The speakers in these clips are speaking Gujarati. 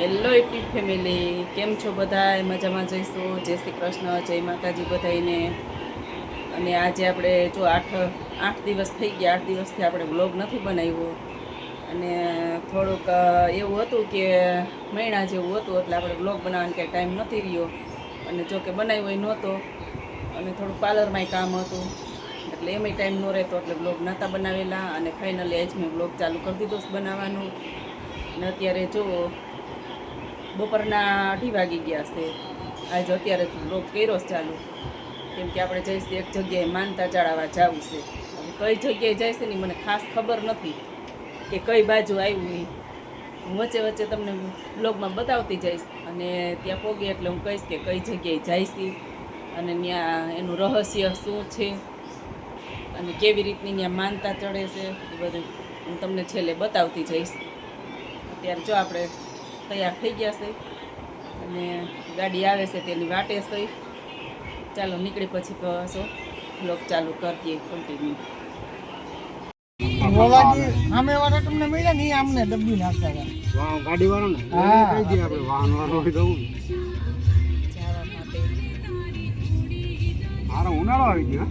હેલો યુટ્યુબ ફેમિલી કેમ છો બધા મજામાં જઈશું. જય શ્રી કૃષ્ણ, જય માતાજી બધાઈને અને આજે આપણે જો આઠ આઠ દિવસ થઈ ગયા. આઠ દિવસથી આપણે વ્લોગ નથી બનાવ્યો. અને થોડુંક એવું હતું કે મહિના જેવું હતું, એટલે આપણે વ્લોગ બનાવવાનો કે ટાઈમ નથી રહ્યો. અને જો કે બનાવ્યો નહોતો. અને થોડુંક પાર્લરમાંય કામ હતું. એટલે એમાંય ટાઈમ ન રહેતો, એટલે બ્લોગ નહોતા બનાવેલા. અને ફાઇનલી આજ મેં બ્લોગ ચાલુ કરી દીધો બનાવવાનું. અને અત્યારે જો બપોરના અઢી વાગી ગયા છે. આજે અત્યારે બ્લોગ કર્યો ચાલુ. કેમ કે આપણે જઈશું એક જગ્યાએ માનતા ચડાવવા જવું છે. કઈ જગ્યાએ જાય ને મને ખાસ ખબર નથી કે કઈ બાજુ આવ્યું એ હું વચ્ચે વચ્ચે તમને બ્લોગમાં બતાવતી જઈશ. અને ત્યાં પોગી એટલે હું કહીશ કે કઈ જગ્યાએ જઈશી અને ત્યાં એનું રહસ્ય શું છે અને કેવી રીતની ત્યાં માનતા ચડે છે એ બધું હું તમને છેલ્લે બતાવતી જઈશ. અત્યારે જો આપણે તૈયાર થઈ ગયા છે. અને ગાડી આવે છે તેની વાટે છે. ચાલો નીકળી પછી પાછો બ્લોક ચાલુ કરીએ કન્ટિન્યુ સામે વાળા તમને મળ્યા ને આમને ડબ્બી નાખતા હતા ગાડી વાળો ને? હા. કહી દઈએ આપણે વાહન વાળો હોય તો ઉનાળો આવી ગયો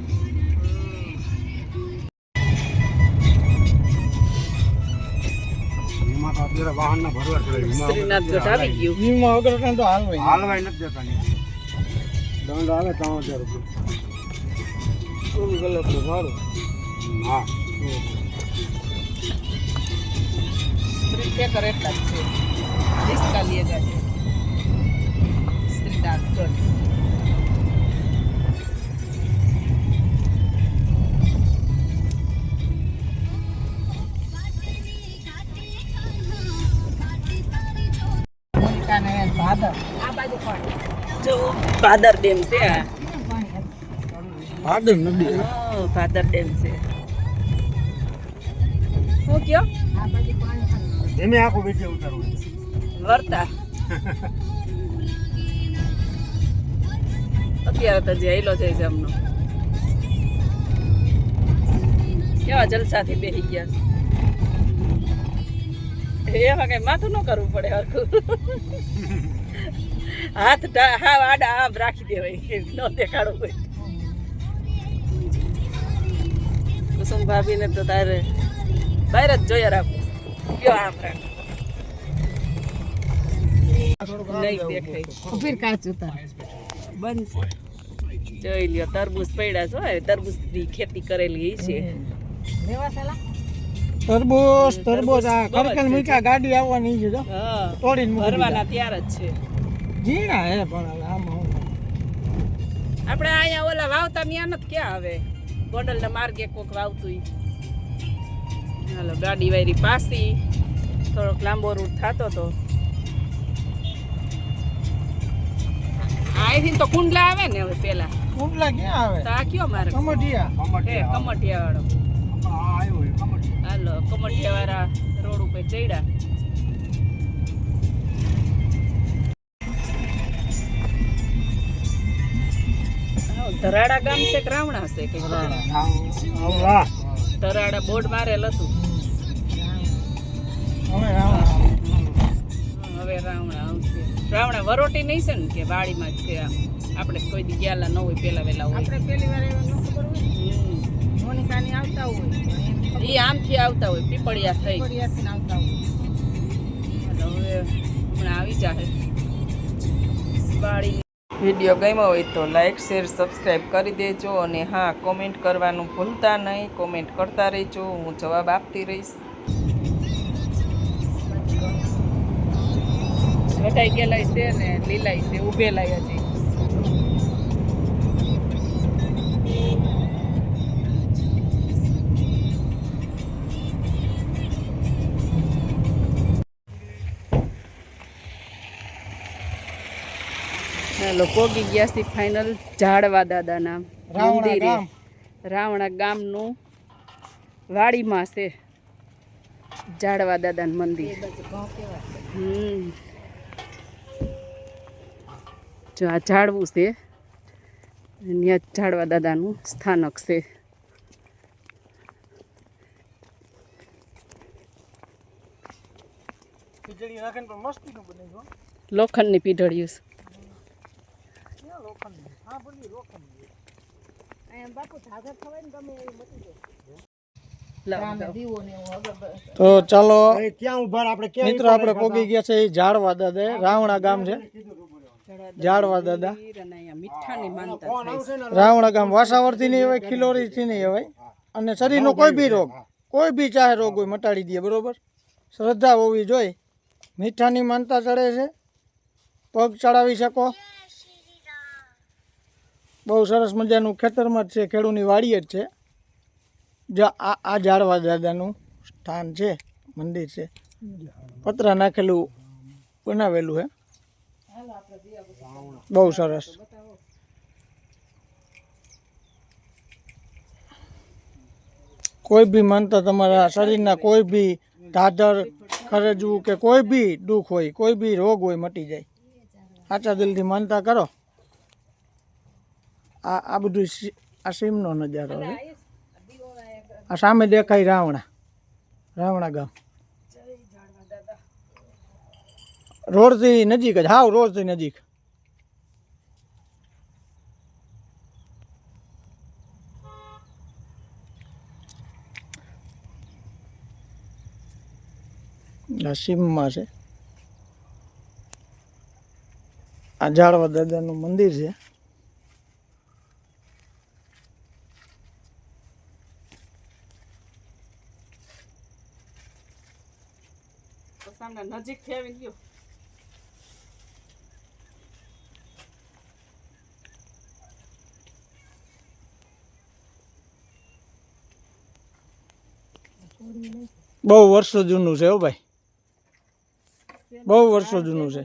ભરવા આવી ગયું. વીમા વગર તો હાલવાય નથી દંડ આવે ત્રણ હજાર રૂપિયા. હા. સ્ત્રી એટલા જ છે. રિસ્કા લીએ જો ભાદર ડેમ છે આ. ભાદર નદી હા, ડેમ છે. શું કયો? એમે આખો વીડિયો ઉતારવું વર્તા. અત્યારે તો જે હેલો જાય છે એમનો કેવા જલસાથી બેસી ગયા છે. એમાં કઈ માથું ન કરવું પડે હરખું. હાથ હા આડા આમ રાખી દેવાય કે ન દેખાડો કોઈ. કુસુમ ભાભીને તો તારે બહાર જ જોયા રાખવું કયો આમ રાખ. નહીં દેખાય. ફીર કાચ ઉતાર. બનશે જોઈ લ્યો તરબૂચ પડ્યા છો તરબૂચની ખેતી કરેલી છે. તરબૂચ તરબૂચ આ જ મીઠા ગાડી આવવાની છે જો. હા તોડીને ભરવાના ત્યાર જ છે. ઝીણા હે પણ હવે આમાં આપણે અહીંયા ઓલા વાવતા ત્યાં નથી ક્યાં આવે ગોંડલના માર્ગે કોક વાવતું ઈ. હાલો ગાડી વાયરી પાસી. થોડોક લાંબો રૂટ થતો તો. અહીંથી તો કુંડલા આવે ને હવે પેલા. કુંડલા ક્યાં આવે? તો આ કયો માર્ગ? કમટિયા કમટિયા. વાળો. હાલો કમટિયા વાળા રોડ ઉપર ચડ્યા. ધરાડા ગામ છે કે રાવણા છે કે. ધરાડા બોર્ડ મારેલ હતું હવે રાવણ. આવશે. રાવણા વરોટી નહીં છે ને કે વાડીમાં જ છે આમ. આપણે કોઈ દી ગયાલા ન હોય પેલા વેલા હોય. આપણે પેલી વાર એવું ખબર હોય મોનિકાની આવતા હોય. ઈ આમથી આવતા હોય પીપળિયા થઈ. પડિયાથી આવતા હોય. હવે હમણાં આવી જાહે. વાડી વીડિયો ગમ્યો હોય તો લાઈક, શેર સબસ્ક્રાઈબ કરી દેજો અને હા, કોમેન્ટ કરવાનું ભૂલતા નહીં. કોમેન્ટ કરતા રહેજો. હું જવાબ આપતી રહીશ. વટાઈ ગયેલા છે ને લીલાઈ છે ઉભેલાઈ હજી. ચાલો પોગી ગયા ફાઇનલ ઝાડવા દાદાના મંદિરે. રાવણા ગામનું વાડીમાં છે ઝાડવા દાદાનું મંદિર. હમ. જો આ ઝાડવું છે ત્યાં ઝાડવા દાદાનું સ્થાનક છે. લોખંડની પીઢળિયું છે. તો ચાલો, મિત્રો, આપણે પોગી ગયા છે એ દાદા રાવણા ગામ છે. ઝાડવા દાદા. રાવણા ગામ, વાસાવરથી નહીં હોય, ખિલોરીથી નહીં હોય. અને શરીરનો કોઈ બી રોગ, કોઈ બી ચાહે રોગ હોય, મટાડી દે, બરોબર? શ્રદ્ધા હોવી જોઈએ. મીઠાની માનતા ચડે છે. પગ ચડાવી શકો. બહુ સરસ મજાનું ખેતરમાં જ છે, ખેડૂની વાડી જ છે. જો આ આ ઝાડવા દાદાનું સ્થાન છે, મંદિર છે. પતરા નાખેલું બનાવેલું છે બહુ સરસ. કોઈ બી માનતા તમારા શરીરના કોઈ બી ધાધર, ખરજવું કે કોઈ બી દુઃખ હોય, કોઈ બી રોગ હોય, મટી જાય. સાચા દિલથી માનતા કરો. આ આ બધું આ સીમનો નજારો હવે. આ સામે દેખાય રાવણા. રાવણા ગામ. રોડથી નજીક જ. હાવ રોડથી નજીક. આ સીમમાં છે. આ ઝાડવા દાદાનું મંદિર છે. તો નજીકથી આવી ગયો બહુ વર્ષો જૂનું છે હો ભાઈ. બહુ વર્ષો જૂનું છે.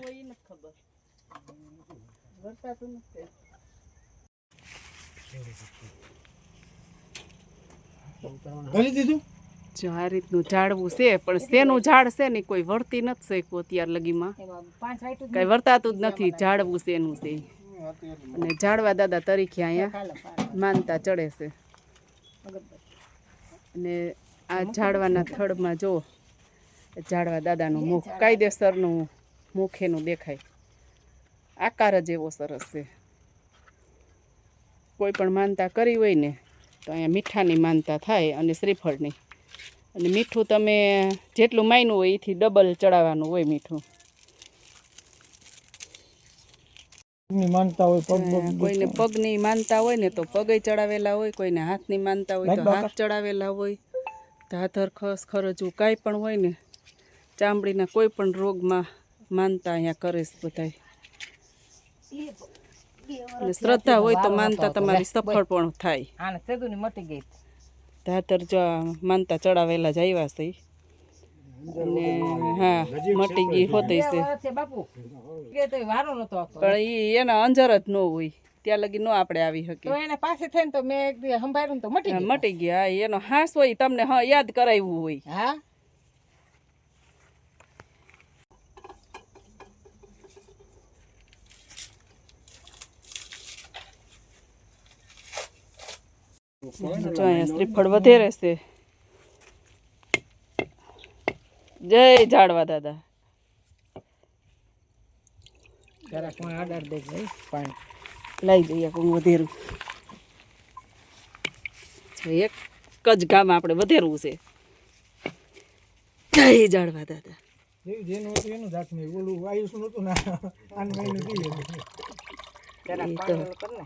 કરી દીધું? જો આ રીતનું ઝાડવું છે, પણ શેનું ઝાડ છે ને કોઈ વર્તી નથી શક્યું અત્યાર લગીમાં. કઈ વર્તાતું જ નથી, ઝાડવું શેનું છે. અને ઝાડવા દાદા તરીકે અહીંયા માનતા ચડે છે. અને આ ઝાડવાના થડમાં જો, ઝાડવા દાદાનું મુખ, કાયદેસરનું મુખ એનું દેખાય. આકાર જ એવો સરસ છે. કોઈ પણ માનતા કરી હોય ને, તો અહીંયા મીઠાની માનતા થાય અને શ્રીફળની. અને મીઠું તમે જેટલું માયનું હોય એથી ડબલ ચડાવવાનું હોય મીઠું. માનતા હોય પગ પગ કોઈને પગની માનતા હોય ને તો પગે ચડાવેલા હોય કોઈને હાથની માનતા હોય તો હાથ ચડાવેલા હોય. ધાધર ખસ ખરજવું કાંઈ પણ હોય ને ચામડીના કોઈ પણ રોગમાં માનતા અહીંયા કરે છે બધાય. અને શ્રદ્ધા હોય તો માનતા તમારી સફળ પણ થાય મટી ગઈ. ધાતર જો માનતા ચડાવેલા જ આવ્યા છે. અને હા મટી ગઈ હોતી છે. છે બાપુ? કે તો વારો નતો પણ એ એના અંજર જ ન હોય. ત્યાં લગી ન આપણે આવી તો શકીએ એને પાસે થઈને તો મેં એક દી સંભાળ્યું તો મટી મટી ગયા. હા, એનો હાસ હોય તમને હા યાદ કરાવ્યું હોય. હા? જો અહીંયા શ્રીફળ વધેરે છે. જય ઝાડવા દાદા. લઈ જઈએ કોણ વધેરું. એક જ ગામ આપણે વધેરવું છે. જય ઝાડવા દાદા. જેનું હતું એનું જાત નહીં ઓલું આયુષ નહોતું ના આનું દીધું જરાક ઈ તો. પાણી ઓલું કર ને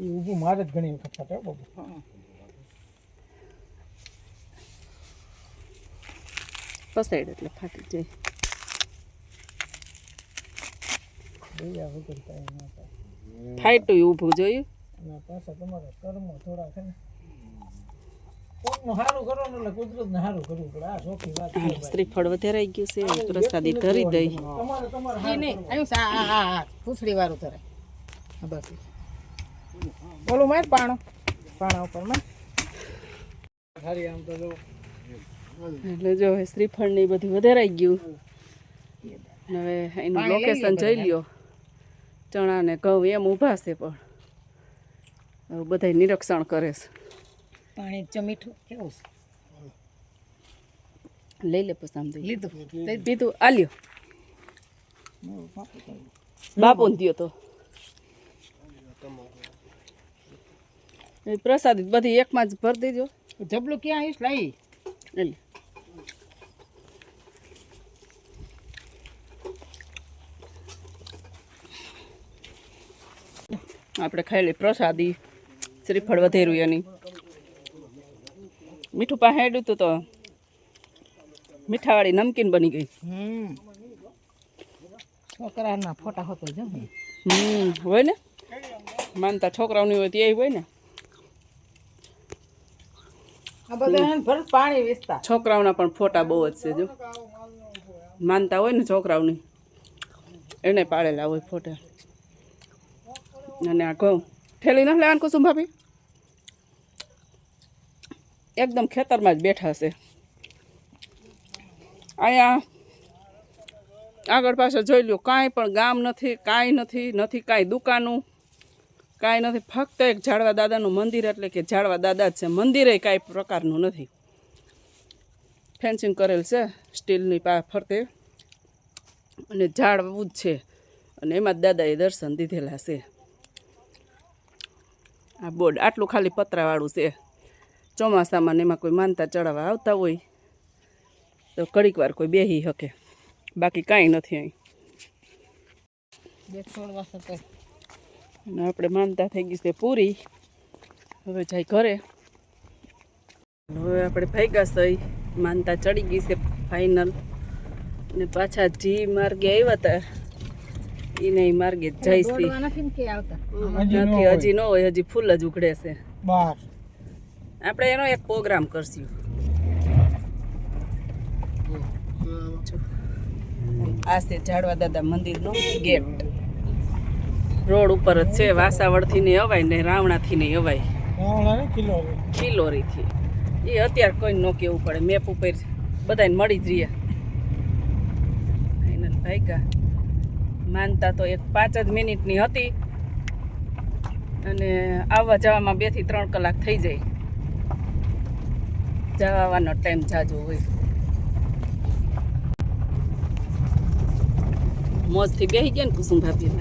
એ ઊભું મારે જ ઘણી વખત ફાટે હો બાબુ. ફસાઈડ એટલે ફાટી જાય. દયા વગર કાંઈ ના થાય. ફાટ્યું ઊભું જોયું? પાછા તમારા કર્મો થોડા છે ને. કોકનું સારું કરવાનું એટલે કુદરતને સારું કરવું પડે. આ ચોખ્ખી વાત શ્રીફળ વધેરાઈ ગયું છે પ્રસાદી ધરી દઈ. તમારે તમારે નહીં આવ્યું છે આ આ આ પૂછડી વાળું તરે બસ. ઓલું માર પાણો. પાણા ઉપરમાં સારી આમ તો જો એટલે જો હવે શ્રીફળ ને બધું વધારાઈ ગયું. હવે એનું લોકેશન જોઈ લ્યો. ચણા ને ઘઉં એમ ઊભા છે પણ. બધા નિરીક્ષણ કરે છે. પાણી ચમીઠું મીઠું. કેવું છે? લઈ લે પસંદ લીધું. લઈ પીધું આલ્યો બાપુ ને તો. એ પ્રસાદી બધી એકમાં જ ભરી દેજો. જબલું ક્યાં આવીશ લઈ. એટલે આપણે ખાઈ લઈ પ્રસાદી. શ્રીફળ વધેરું એની. મીઠું પાસે હેડ્યું હતું તો મીઠાવાળી નમકીન બની ગઈ. હમ. છોકરાના ફોટા હોતો જો હમ હોય ને? માનતા છોકરાઓની હોય તે હોય ને આ બધા હે ને ભર પાણી વેચતા છોકરાઓના પણ ફોટા બહુ જ છે, જો. માનતા હોય ને છોકરાઓની. એને પાડેલા હોય ફોટા. અને આ ઘઉં. ઠેલી નથી લેવાનું કુસુમ ભાભી? એકદમ ખેતરમાં જ બેઠા છે. અહીંયા આગળ પાછળ જોઈ લ્યો, કાંઈ પણ ગામ નથી, કાંઈ નથી નથી કાંઈ દુકાનું. કાંઈ નથી. ફક્ત એક ઝાડવા દાદાનું મંદિર એટલે કે ઝાડવા દાદા જ છે. મંદિરે કાંઈ પ્રકારનું નથી. ફેન્સિંગ કરેલ છે, સ્ટીલની પા ફરતે. અને ઝાડવું જ છે. અને એમાં દાદાએ દર્શન દીધેલા છે. આ બોર્ડ આટલું ખાલી પતરાવાળું છે. ચોમાસામાં એમાં કોઈ માનતા ચડાવવા આવતા હોય, તો ઘડીક વાર કોઈ બેહી શકે. બાકી કાંઈ નથી અહીં. અને આપણે માનતા થઈ ગઈ છે પૂરી. હવે જાય ઘરે. હવે આપણે ભાગ્યા સહી માનતા ચડી ગઈ છે ફાઇનલ ને પાછા જી માર્ગે આવ્યા હતા એને માર્ગે જ જઈશી દોડવા નથી હજી ન હોય. હજી ફૂલ જ ઉઘડે છે. આપણે એનો એક પ્રોગ્રામ કરશું. આ છે ઝાડવા દાદા મંદિરનો ગેટ રોડ ઉપર જ છે વાસાવડથી ને અવાય ને રાવણાથી ને અવાય. રાવણા ને એ અત્યારે કોઈ ન કેવું પડે મેપ ઉપર બધાને મળી જ રહ્યા. ફાઇનલ ભાઈકા માનતા તો એક પાંચ જ મિનિટની હતી. અને આવવા જવામાં બેથી ત્રણ કલાક થઈ જાય. જવાનો ટાઈમ જાજો હોય. મોજથી બેસી ગયા ને કુસુમ ભાભી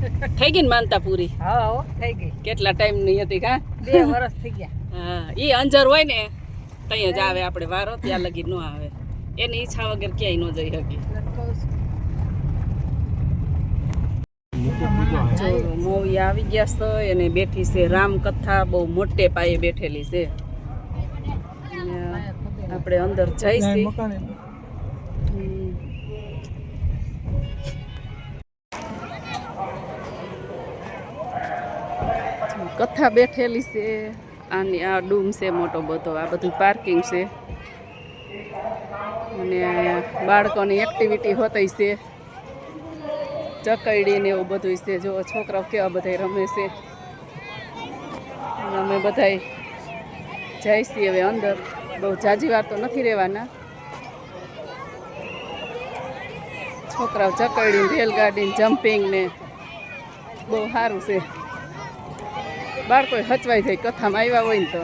થઈ ગઈ ને માનતા પૂરી? હા હો થઈ ગઈ. કેટલા ટાઈમની હતી કા? બે વર્ષ થઈ ગયા. હા એ અંજર હોય ને ત્યાં જ આવે આપણે વારો ત્યાં લગી ન આવે. એની ઈચ્છા વગર ક્યાંય ન જઈ શકી. મોવી આવી ગયા છે અને બેઠી છે રામકથા બહુ મોટે પાયે બેઠેલી છે. આપણે અંદર જઈશી. કથા બેઠેલી છે. આની આ ડૂમ છે, મોટો બધો. આ બધું પાર્કિંગ છે. અને બાળકોની એક્ટિવિટી હોતી છે. ચકડીને એવું બધું છે. જો છોકરાઓ કેવા બધા રમે છે. અમે બધા જઈશી હવે અંદર. બહુ જાજી વાર તો નથી રહેવાના. છોકરાઓ ચકરડી રેલગાડી જમ્પિંગ ને બહુ સારું છે. બાળકો હચવાઈ જાય, કથામાં આવ્યા હોય ને તો.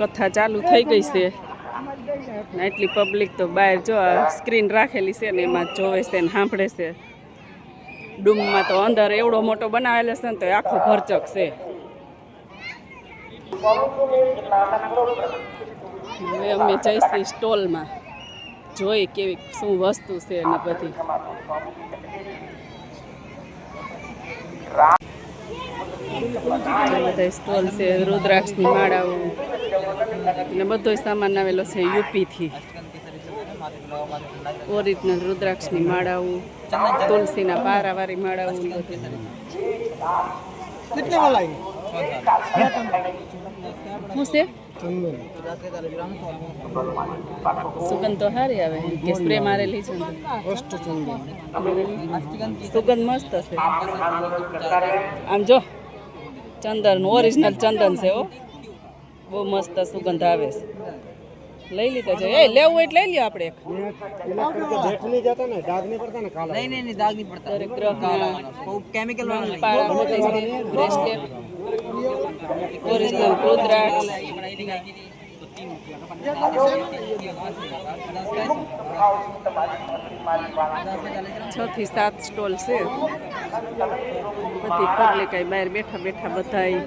કથા ચાલુ થઈ ગઈ છે. એટલી પબ્લિક તો બહાર જો સ્ક્રીન રાખેલી છે ને એમાં જોવે છે ને સાંભળે છે. ડૂમમાં તો અંદર એવડો મોટો બનાવેલો છે ને તો આખો ભરચક છે. હવે અમે જઈશું સ્ટોલમાં. જોઈ કેવી, શું વસ્તુ છે ને બધી. બધા સ્ટોલ છે રુદ્રાક્ષની માળાઓ. ને બધો સામાન આવેલો છે યુપીથી. ઓરિજિનલ રુદ્રાક્ષની માળાઓ તુલસીના પારાવાળી માળાઓ બધું. કેટલી વાલા શું સુગંધ તો સારી આવે કે સ્પ્રે મારેલી છે અષ્ટચંદન સુગંધ મસ્ત હશે. આમ જો ચંદન ઓરિજિનલ ચંદન છે ઓ બહુ મસ્ત સુગંધ આવે છે. લઈ લીધા છે. એ લેવું એટલે લઈ લ્યો આપણે નહીં નહીં પડતા. કેમિકલ વાળા. वाला नहीं પારા બ્રેસલેટ ઓરિજિનલ રુદ્રાક્ષ છ થી સાત સ્ટોલ છે બધી પબ્લિક અહીં બહાર બેઠા બેઠા બધાય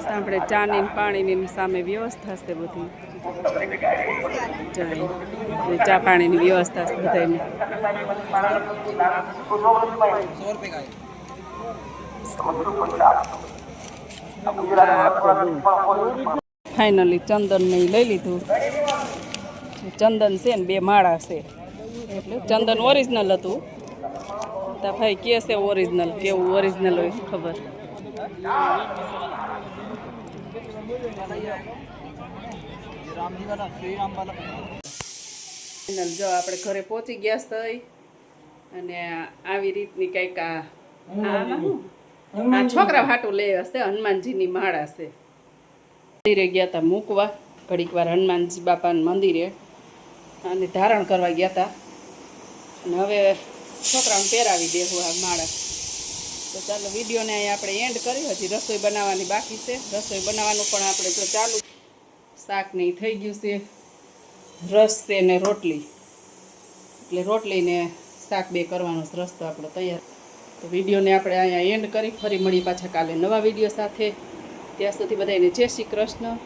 સાંભળે ચાની ને પાણીની ને સામે વ્યવસ્થા છે બધી જાય ને ચા પાણીની વ્યવસ્થા છે બધાની ફાઇનલી ચંદન મેં લઈ લીધું. ચંદન છે ને બે માળા છે. એટલે ચંદન ઓરિજિનલ હતું. તા ભાઈ કે છે ઓરિજિનલ કેવું ઓરિજિનલ હોય ખબર? ફાઇનલ જો આપણે ઘરે પહોંચી ગયા થઈ અને આવી રીતની કંઈક આ આમાં? આ છોકરા હાટું લે હશે હનુમાનજીની માળા છે. મંદિરે ગયા હતા મૂકવા ઘડીક વાર હનુમાનજી બાપાના મંદિરે અને ધારણ કરવા ગયા હતા અને હવે છોકરાઓને પહેરાવી દેવું આ માળા. તો ચાલો વિડીયોને અહીં આપણે એન્ડ કરી હજી રસોઈ બનાવવાની બાકી છે. રસોઈ બનાવવાનું પણ આપણે જો ચાલુ શાક નહીં થઈ ગયું છે. રસ છે ને રોટલી. એટલે રોટલીને શાક બે કરવાનો રસ રસ્તો આપણો તૈયાર. તો વિડીયોને આપણે અહીંયા એન્ડ કરી. ફરી મળી પાછા કાલે નવા વીડિયો સાથે. ત્યાં સુધી બધાને જય શ્રી કૃષ્ણ.